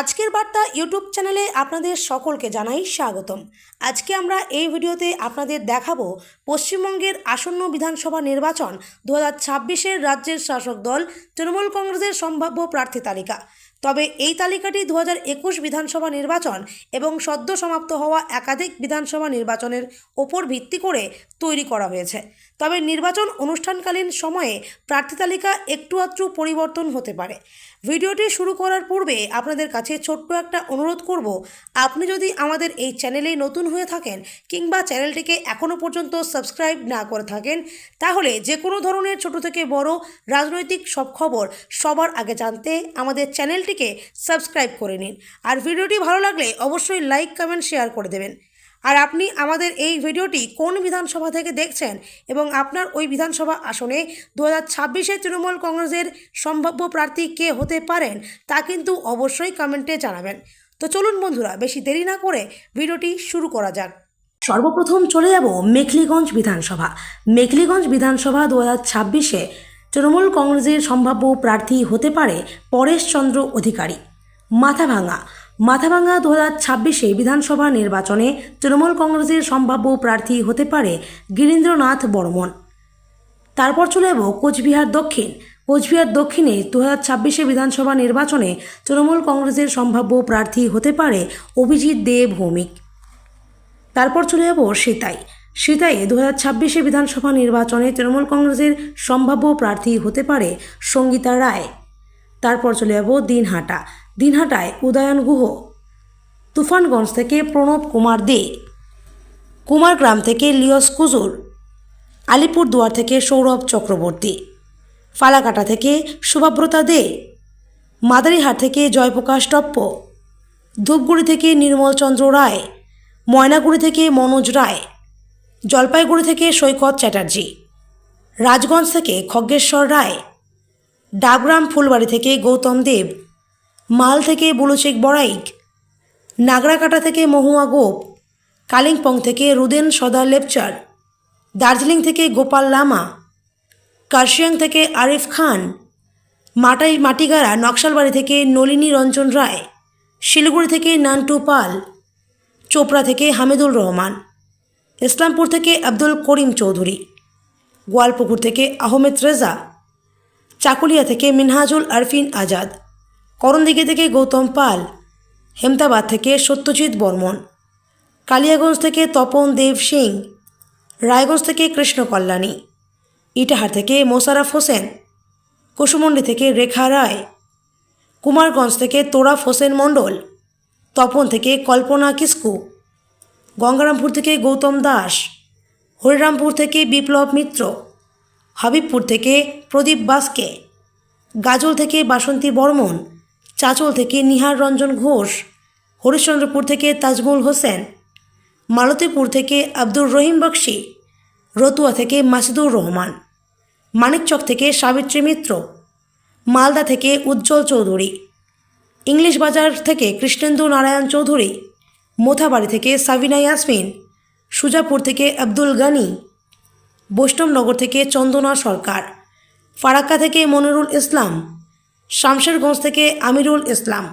আজকের বার্তা ইউটিউব চ্যানেলে আপনাদের সকলকে জানাই স্বাগতম। আজকে আমরা এই ভিডিওতে আপনাদের দেখাবো পশ্চিমবঙ্গের আসন্ন বিধানসভা নির্বাচন দু হাজার রাজ্যের শাসক দল তৃণমূল কংগ্রেসের সম্ভাব্য প্রার্থী তালিকা। তবে এই তালিকাটি দু হাজার একুশ বিধানসভা নির্বাচন এবং সদ্য সমাপ্ত হওয়া একাধিক বিধানসভা নির্বাচনের ওপর ভিত্তি করে তৈরি করা হয়েছে। তবে নির্বাচন অনুষ্ঠানকালীন সময়ে প্রার্থী তালিকা একটু আধটু পরিবর্তন হতে পারে। ভিডিওটি শুরু করার পূর্বে আপনাদের কাছে ছোট্ট একটা অনুরোধ করব, আপনি যদি আমাদের এই চ্যানেলে নতুন হয়ে থাকেন কিংবা চ্যানেলটিকে এখনও পর্যন্ত সাবস্ক্রাইব না করে থাকেন, তাহলে যে কোনো ধরনের ছোট থেকে বড় রাজনৈতিক সব খবর সবার আগে জানতে আমাদের চ্যানেলটিকে সাবস্ক্রাইব করে নিন। আর ভিডিওটি ভালো লাগলে অবশ্যই লাইক, কমেন্ট, শেয়ার করে দেবেন। আর আপনি আমাদের এই ভিডিওটি কোন বিধানসভা থেকে দেখছেন এবং আপনার ওই বিধানসভা আসনে দু হাজার ছাব্বিশে তৃণমূল কংগ্রেসের সম্ভাব্য প্রার্থী কে হতে পারেন তা কিন্তু অবশ্যই কমেন্টে জানাবেন। তো চলুন বন্ধুরা, বেশি দেরি না করে ভিডিওটি শুরু করা যাক। সর্বপ্রথম চলে যাব মেখলিগঞ্জ বিধানসভা। মেখলিগঞ্জ বিধানসভা দু হাজার ছাব্বিশে তৃণমূল কংগ্রেসের সম্ভাব্য প্রার্থী হতে পারে পরেশচন্দ্র অধিকারী। মাথাভাঙা। মাথাভাঙা দু হাজার ছাব্বিশে বিধানসভা নির্বাচনে তৃণমূল কংগ্রেসের সম্ভাব্য প্রার্থী হতে পারে গিরীন্দ্রনাথ বর্মন। তারপর চলে যাব কোচবিহার দক্ষিণ। কোচবিহার দক্ষিণে দু হাজার ছাব্বিশে বিধানসভা নির্বাচনে তৃণমূল কংগ্রেসের সম্ভাব্য প্রার্থী হতে পারে অভিজিৎ দে ভৌমিক। তারপর চলে যাব সিতাই। সিতাইয়ে দু হাজার ছাব্বিশে বিধানসভা নির্বাচনে তৃণমূল কংগ্রেসের সম্ভাব্য প্রার্থী হতে পারে সঙ্গীতা রায়। তারপর চলে যাব দিনহাটা। দিনহাটায় উদয়ন গুহ। তুফানগঞ্জ থেকে প্রণব কুমার দে। কুমারগ্রাম থেকে লিয়স কুজুর। আলিপুরদুয়ার থেকে সৌরভ চক্রবর্তী। ফালাকাটা থেকে শুভব্রতা দে। মাদারিহাট থেকে জয়প্রকাশ টপ্প। ধূপগুড়ি থেকে নির্মলচন্দ্র রায়। ময়নাগুড়ি থেকে মনোজ রায়। জলপাইগুড়ি থেকে সৈকত চ্যাটার্জি। রাজগঞ্জ থেকে খগ্গেশ্বর রায়। ডাবগ্রাম ফুলবাড়ি থেকে গৌতম দেব। মাল থেকে বুলুচেক বড়াইক, নাগরাকাটা থেকে মহুয়া গোপ, কালিম্পং থেকে রুদেন সদা লেপচার, দার্জিলিং থেকে গোপাল লামা, কার্শিয়াং থেকে আরিফ খান, মাটাই মাটিগাড়া নকশালবাড়ি থেকে নলিনী রঞ্জন রায়, শিলিগুড়ি থেকে নান্টু পাল, চোপড়া থেকে হামিদুল রহমান, ইসলামপুর থেকে আব্দুল করিম চৌধুরী, গোয়ালপুকুর থেকে আহমেদ রেজা, চাকুলিয়া থেকে মিনহাজুল আরফিন আজাদ করণদিঘি থেকে গৌতম পাল, হেমতাবাদ থেকে সত্যজিৎ বর্মন, কালিয়াগঞ্জ থেকে তপন দেব সিং, রায়গঞ্জ থেকে কৃষ্ণ কল্যাণী, ইটাহার থেকে মোশারফ হোসেন, কুসুমন্ডি থেকে রেখা রায়, কুমারগঞ্জ থেকে তোরাফ হোসেন মণ্ডল, তপন থেকে কল্পনা কিস্কু, গঙ্গারামপুর থেকে গৌতম দাস, হরিরামপুর থেকে বিপ্লব মিত্র, হাবিবপুর থেকে প্রদীপ বাস্কে, গাজল থেকে বাসন্তী বর্মন চাচল থেকে নিহার রঞ্জন ঘোষ, হরিশ্চন্দ্রপুর থেকে তাজমুল হোসেন, মালতীপুর থেকে আব্দুর রহিম বক্সি, রতুয়া থেকে মাসিদুর রহমান, মানিকচক থেকে সাবিত্রী মিত্র, মালদা থেকে উজ্জ্বল চৌধুরী, ইংলিশ বাজার থেকে কৃষ্ণেন্দু নারায়ণ চৌধুরী, মোথাবাড়ি থেকে সাবিনা ইয়াসমিন, সুজাপুর থেকে আব্দুল গানি, বৈষ্ণবনগর থেকে চন্দনা সরকার, ফারাক্কা থেকে মনিরুল ইসলাম শামশেরগঞ্জ থেকে আমিরুল ইসলাম।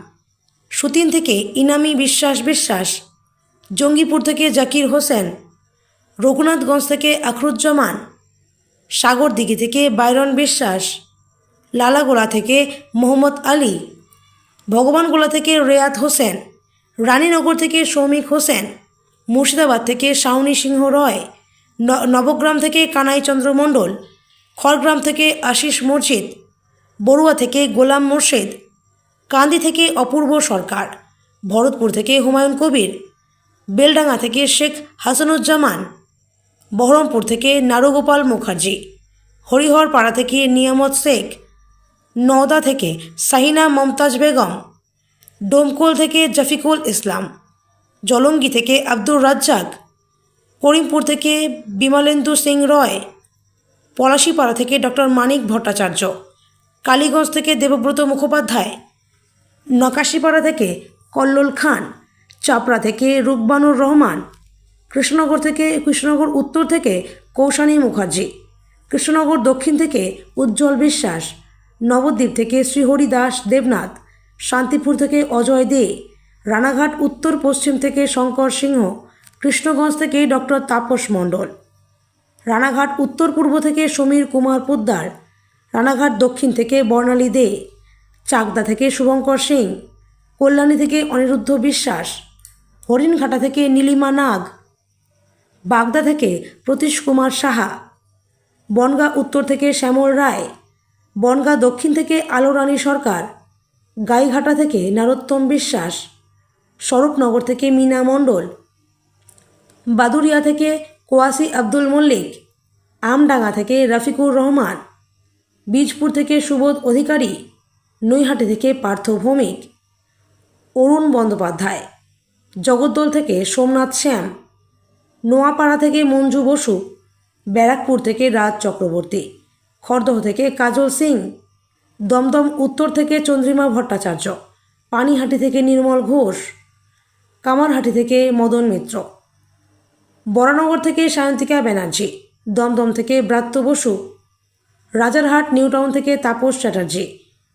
সুতিন থেকে ইনামি বিশ্বাস বিশ্বাস। জঙ্গিপুর থেকে জাকির হোসেন। রঘুনাথগঞ্জ থেকে আখরুজ্জামান। সাগরদিঘি থেকে বাইরন বিশ্বাস। লালাগোলা থেকে মোহাম্মদ আলী। ভগবানগোলা থেকে রেয়াত হোসেন। রানীনগর থেকে সৌমিক হোসেন। মুর্শিদাবাদ থেকে শাওনি সিংহ রয়। নবগ্রাম থেকে কানাইচন্দ্র মণ্ডল। খড়গ্রাম থেকে আশিস মসজিদ বড়ুয়া থেকে গোলাম মোর্শেদ, কান্দি থেকে অপূর্ব সরকার, ভরতপুর থেকে হুমায়ুন কবির, বেলডাঙ্গা থেকে শেখ হাসানুজ্জামান, বহরমপুর থেকে নারুগোপাল মুখার্জি, হরিহরপাড়া থেকে নিয়ামত শেখ, নওদা থেকে সাহিনা মমতাজ বেগম, ডোমকল থেকে জাফিকুল ইসলাম, জলঙ্গি থেকে আব্দুর রাজ্জাক, করিমপুর থেকে বিমলেন্দু সিং রয়, পলাশিপাড়া থেকে ডক্টর মানিক ভট্টাচার্য। কালীগঞ্জ থেকে দেবব্রত মুখোপাধ্যায়, নকাশিপাড়া থেকে কল্লোল খান, চাপড়া থেকে রূপবানুর রহমান, কৃষ্ণনগর থেকে কৃষ্ণনগর উত্তর থেকে কৌশানী মুখার্জি, কৃষ্ণনগর দক্ষিণ থেকে উজ্জ্বল বিশ্বাস, নবদ্বীপ থেকে শ্রীহরি দাস দেবনাথ, শান্তিপুর থেকে অজয় দে, রানাঘাট উত্তর পশ্চিম থেকে শঙ্কর সিংহ, কৃষ্ণগঞ্জ থেকে ডক্টর তাপস মণ্ডল, রানাঘাট উত্তর পূর্ব থেকে সমীর কুমার পোদ্দার রানাঘাট দক্ষিণ থেকে বর্ণালী দে, চাকদা থেকে শুভঙ্কর সিং, কল্যাণী থেকে অনিরুদ্ধ বিশ্বাস, হরিণঘাটা থেকে নীলিমা নাগ, বাগদা থেকে প্রতীশ কুমার সাহা, বনগা উত্তর থেকে শ্যামল রায়, বনগা দক্ষিণ থেকে আলো রানী সরকার, গাইঘাটা থেকে নারোত্তম বিশ্বাস, স্বরূপনগর থেকে মীনা মণ্ডল বাদুরিয়া থেকে কোয়াসি আব্দুল মল্লিক, আমডাঙ্গা থেকে রফিকুর রহমান বীজপুর থেকে সুবোধ অধিকারী, নৈহাটি থেকে পার্থ ভৌমিক। অরুণ বন্দ্যোপাধ্যায়, জগদ্দল থেকে সোমনাথ শ্যাম, নোয়াপাড়া থেকে মঞ্জু বসু, ব্যারাকপুর থেকে রাজ চক্রবর্তী খর্দহ থেকে কাজল সিং, দমদম উত্তর থেকে চন্দ্রিমা ভট্টাচার্য, পানিহাটি থেকে নির্মল ঘোষ, কামারহাটি থেকে মদন মিত্র। বরানগর থেকে সায়ন্তিকা ব্যানার্জি, দমদম থেকে ব্রাত্য বসু রাজারহাট, নিউটাউন থেকে তাপস চ্যাটার্জি,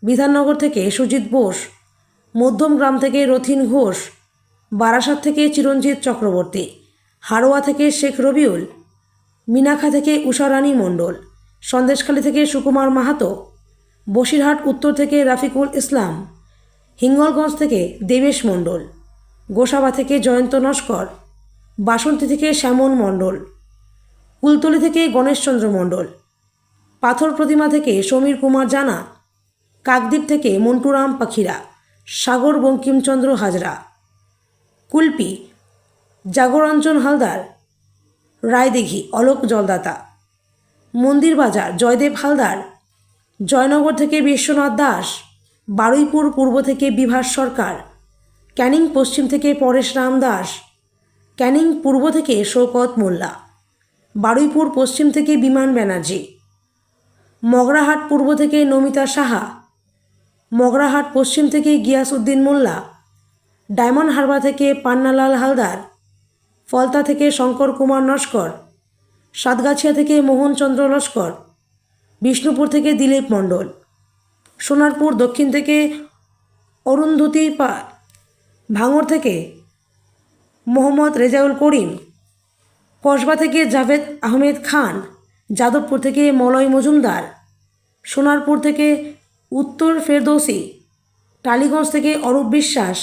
বিধাননগর থেকে সুজিত বোস মধ্যমগ্রাম থেকে রথিন ঘোষ, বারাসাত থেকে চিরঞ্জিত চক্রবর্তী, হাড়োয়া থেকে শেখ রবিউল মিনাখা থেকে উষারানী মণ্ডল, সন্দেশখালী থেকে সুকুমার মাহাতো, বসিরহাট, উত্তর থেকে রাফিকুল ইসলাম, হিঙ্গলগঞ্জ থেকে দেবেশ মণ্ডল, গোসাবা থেকে জয়ন্ত নস্কর, বাসন্তী থেকে শ্যামন মণ্ডল কুলতলি থেকে গণেশচন্দ্র মণ্ডল পাথর প্রতিমা থেকে সমীর কুমার জানা, কাকদ্বীপ থেকে মন্টুরাম পাখিরা, সাগর বঙ্কিমচন্দ্র হাজরা, কুলপি জাগরঞ্জন হালদার, রায়দিঘি, অলোক জলদাতা, মন্দির বাজার, জয়দেব হালদার, জয়নগর থেকে বিশ্বনাথ দাস, বারুইপুর পূর্ব থেকে বিভাস সরকার, ক্যানিং পশ্চিম থেকে পরেশ রাম দাস, ক্যানিং পূর্ব থেকে শৌকত মোল্লা, বারুইপুর পশ্চিম থেকে বিমান ব্যানার্জি। মগরাহাট পূর্ব থেকে নমিতা সাহা, মগরাহাট পশ্চিম থেকে গিয়াসউদ্দিন মোল্লা, ডায়মন্ড হারবার থেকে পান্নালাল হালদার, ফলতা থেকে শঙ্কর কুমার নস্কর, সাতগাছিয়া থেকে মোহনচন্দ্র লস্কর, বিষ্ণুপুর থেকে দিলীপ মণ্ডল, সোনারপুর দক্ষিণ থেকে অরুন্ধতী পাল ভাঙড় থেকে মোহাম্মদ রেজাউল করিম, কসবা থেকে জাভেদ আহমেদ খান যাদবপুর থেকে মলয় মজুমদার, সোনারপুর থেকে উত্তর ফেরদৌসি, টালিগঞ্জ থেকে অরূপ বিশ্বাস,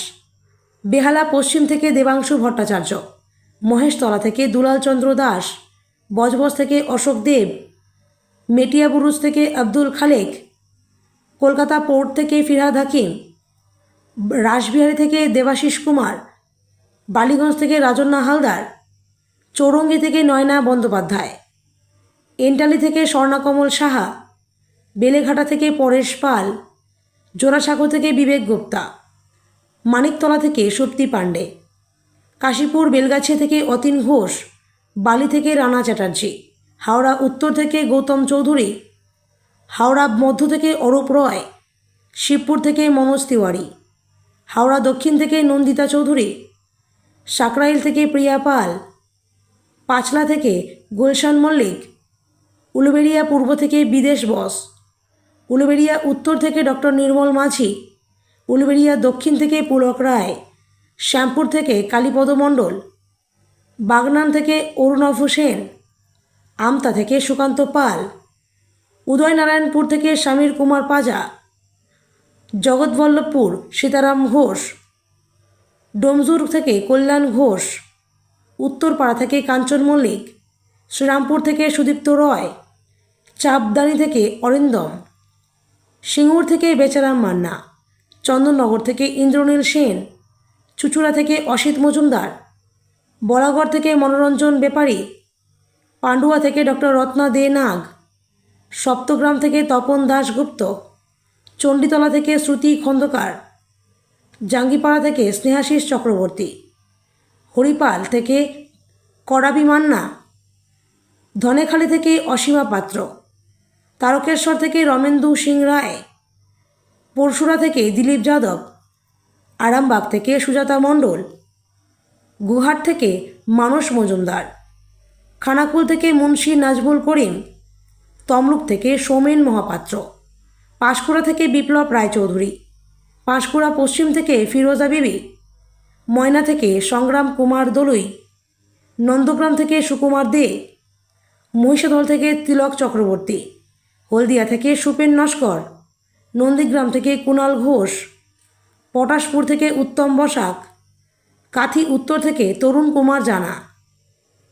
বেহালা পশ্চিম থেকে দেবাংশু ভট্টাচার্য, মহেশতলা থেকে দুলালচন্দ্র দাস, বজবজ থেকে অশোক দেব মেটিয়াবুরুজ থেকে আব্দুল খালেক, কলকাতা পোর্ট থেকে ফিরহাদ হাকিম, রাসবিহারী থেকে দেবাশিস কুমার, বালিগঞ্জ থেকে রাজন্না হালদার, চৌরঙ্গি থেকে নয়না বন্দ্যোপাধ্যায়। এন্টালি থেকে স্বর্ণাকমল সাহা, বেলেঘাটা থেকে পরেশ পাল, জোড়াসাঁকো থেকে বিবেক গুপ্তা, মানিকতলা থেকে শক্তি পাণ্ডে, কাশীপুর বেলগাছি থেকে অতীন ঘোষ, বালি থেকে রানা চ্যাটার্জি, হাওড়া, উত্তর থেকে গৌতম চৌধুরী, হাওড়া, মধ্য থেকে অরূপ রয়, শিবপুর থেকে মনোজ তিওয়ারি, হাওড়া, দক্ষিণ থেকে নন্দিতা চৌধুরী, সাকরাইল থেকে প্রিয়া পাল, পাঁচলা থেকে গুলশান মল্লিক উলুবেড়িয়া পূর্ব থেকে বিদেশ বস। উলুবেড়িয়া উত্তর থেকে ডক্টর নির্মল মাঝি। উলুবেড়িয়া দক্ষিণ থেকে পুলক রায়। শ্যামপুর থেকে কালীপদ মণ্ডল। বাগনান থেকে অরুণভ সেন। আমতা থেকে সুকান্ত পাল। উদয়নারায়ণপুর থেকে স্বামীর কুমার পাজা। জগৎবল্লভপুর সীতারাম ঘোষ। ডোমজুর থেকে কল্যাণ ঘোষ। উত্তরপাড়া থেকে কাঞ্চন মল্লিক। শ্রীরামপুর থেকে সুদীপ্ত রয়। চাপদানি থেকে অরিন্দম, সিঙ্গুর থেকে বেচারাম মান্না, চন্দননগর থেকে ইন্দ্রনীল সেন, চুচুড়া থেকে অসিত মজুমদার, বলাগড় থেকে মনোরঞ্জন বেপারী, পান্ডুয়া থেকে ডক্টর রত্না দে নাগ, সপ্তগ্রাম থেকে তপন দাশগুপ্ত চণ্ডীতলা থেকে শ্রুতি খন্দকার, জাঙ্গিপাড়া থেকে স্নেহাশিস চক্রবর্তী, হরিপাল থেকে করাবি মান্না, ধনেখালি থেকে অসীমা পাত্র। তারকেশ্বর থেকে রমেন্দু সিং রায়, পরশুরা থেকে দিলীপ যাদব, আরামবাগ থেকে সুজাতা মণ্ডল, গুহাট থেকে মানস মজুমদার, খানাকুল থেকে মুন্সী নাজমুল করিম, তমলুক থেকে সৌমেন মহাপাত্র, পাঁশকুড়া থেকে বিপ্লব রায়চৌধুরী, পাঁশকুড়া পশ্চিম থেকে ফিরোজা বিবি, ময়না থেকে সংগ্রাম কুমার দলুই, নন্দগ্রাম থেকে সুকুমার দে, মহিষাদল থেকে তিলক চক্রবর্তী। হলদিয়া থেকে সুপেন নস্কর, নন্দীগ্রাম থেকে কুণাল ঘোষ, পটাশপুর থেকে উত্তম বসাক, কাথি উত্তর থেকে তরুণ কুমার জানা,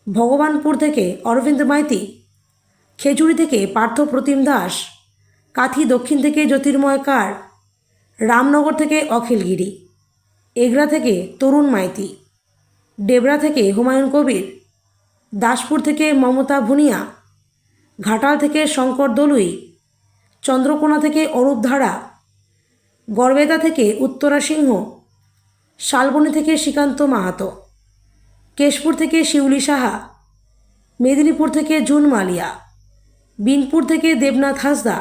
ভগবানপুর থেকে অরবিন্দ মাইতি, খেজুরি থেকে পার্থ প্রতিম দাস, কাথি দক্ষিণ থেকে জ্যোতির্ময় কার, রামনগর থেকে অখিল গিরি, এগরা থেকে তরুণ মাইতি ডেবরা থেকে হুমায়ুন কবির, দাসপুর থেকে মমতা ভুনিয়া ঘাটাল থেকে শঙ্কর দলুই, চন্দ্রকোনা থেকে অরূপ ধারা থেকে উত্তরা সিংহ, শালবনী থেকে শ্রীকান্ত মাহাতো, কেশপুর থেকে শিউলি সাহা, মেদিনীপুর থেকে জুন মালিয়া, বিনপুর থেকে দেবনাথ হাসদা,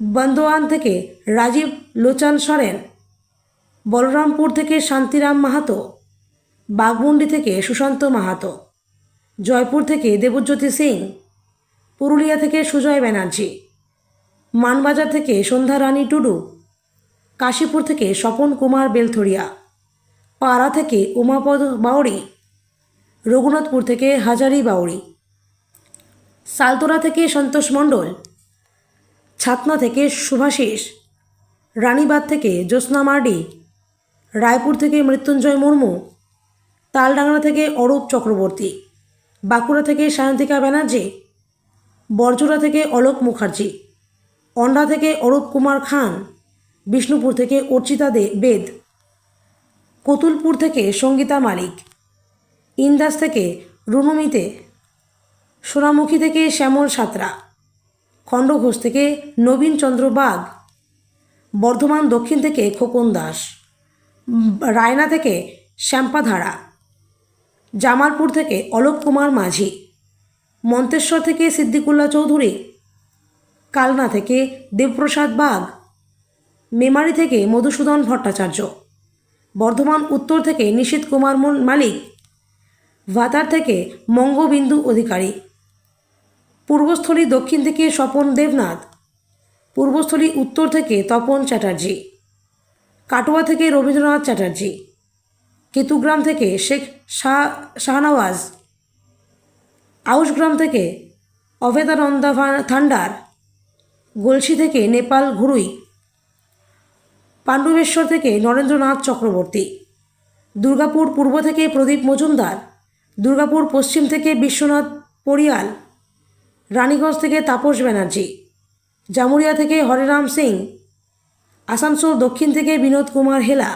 বন্দোয়ান থেকে রাজীব লোচান সরেন, বলরামপুর থেকে শান্তিরাম মাহাতো, বাঘমুন্ডি থেকে সুশান্ত মাহাতো, জয়পুর থেকে দেবজ্যোতি সিং পুরুলিয়া থেকে সুজয় ব্যানার্জি, মানবাজার থেকে সন্ধ্যা রানী টুডু, কাশীপুর থেকে স্বপন কুমার বেলথরিয়া পাড়া থেকে উমাপদ বাউরি রঘুনাথপুর থেকে হাজারি বাউরি সালতোরা থেকে সন্তোষ মণ্ডল, ছাতনা থেকে শুভাশিস রানীবাদ থেকে জ্যোৎস্না মার্ডি, রায়পুর থেকে মৃত্যুঞ্জয় মুর্মু তালডাংরা থেকে অরূপ চক্রবর্তী, বাঁকুড়া থেকে সায়ন্তিকা ব্যানার্জি বরজোড়া থেকে অলোক মুখার্জি, অন্ডা থেকে অরূপ কুমার খান, বিষ্ণুপুর থেকে অর্চিতা দে বেদ, কতুলপুর থেকে সঙ্গীতা মালিক, ইন্দাস থেকে রুনুমিতে সোনামুখী থেকে শ্যামল সাঁতরা, খণ্ডঘোষ থেকে নবীন চন্দ্র বাগ, বর্ধমান দক্ষিণ থেকে খোকন দাস, রায়না থেকে শ্যাম্পাধারা, জামালপুর থেকে অলোক কুমার মাঝি। মন্তেশ্বর থেকে সিদ্দিকুল্লা চৌধুরী, কালনা থেকে দেবপ্রসাদ বাগ, মেমারি থেকে মধুসূদন ভট্টাচার্য, বর্ধমান উত্তর থেকে নিশীত কুমার মালিক, ভাতার থেকে মঙ্গবিন্দু অধিকারী, পূর্বস্থলী দক্ষিণ থেকে স্বপন দেবনাথ, পূর্বস্থলী উত্তর থেকে তপন চ্যাটার্জি, কাটোয়া থেকে রবীন্দ্রনাথ চ্যাটার্জি, কেতুগ্রাম থেকে শেখ শাহ, শাহনওয়াজ আউশগ্রাম থেকে অভেদানন্দা থান্ডার, গলসি থেকে নেপাল ঘুরুই, পাণ্ডবেশ্বর থেকে নরেন্দ্রনাথ চক্রবর্তী, দুর্গাপুর পূর্ব থেকে প্রদীপ মজুমদার, দুর্গাপুর পশ্চিম থেকে বিশ্বনাথ পরিয়াল রানীগঞ্জ থেকে তাপস ব্যানার্জি, জামুরিয়া থেকে হরেরাম সিং, আসানসোল দক্ষিণ থেকে বিনোদ কুমার হেলা,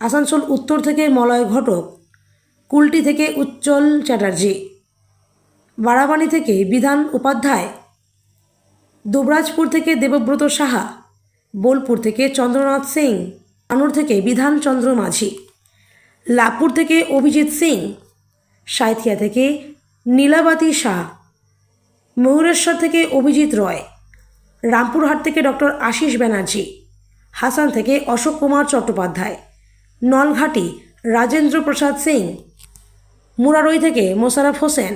আসানসোল উত্তর থেকে মলয় ঘটক, কুলটি থেকে উজ্জ্বল চ্যাটার্জি। বাড়াবানি থেকে বিধান উপাধ্যায়, দুবরাজপুর থেকে দেবব্রত সাহা, বোলপুর থেকে চন্দ্রনাথ সিং, আনুর থেকে বিধান চন্দ্র মাঝি লাভপুর থেকে অভিজিৎ সিং সাঁথিয়া থেকে নীলাবাতি শাহ ময়ূরেশ্বর থেকে অভিজিৎ রয়, রামপুরহাট থেকে ডক্টর আশিস ব্যানার্জি, হাসান থেকে অশোক কুমার চট্টোপাধ্যায়, নলঘাটি রাজেন্দ্র প্রসাদ সিং, মুরারই থেকে মোশারফ হোসেন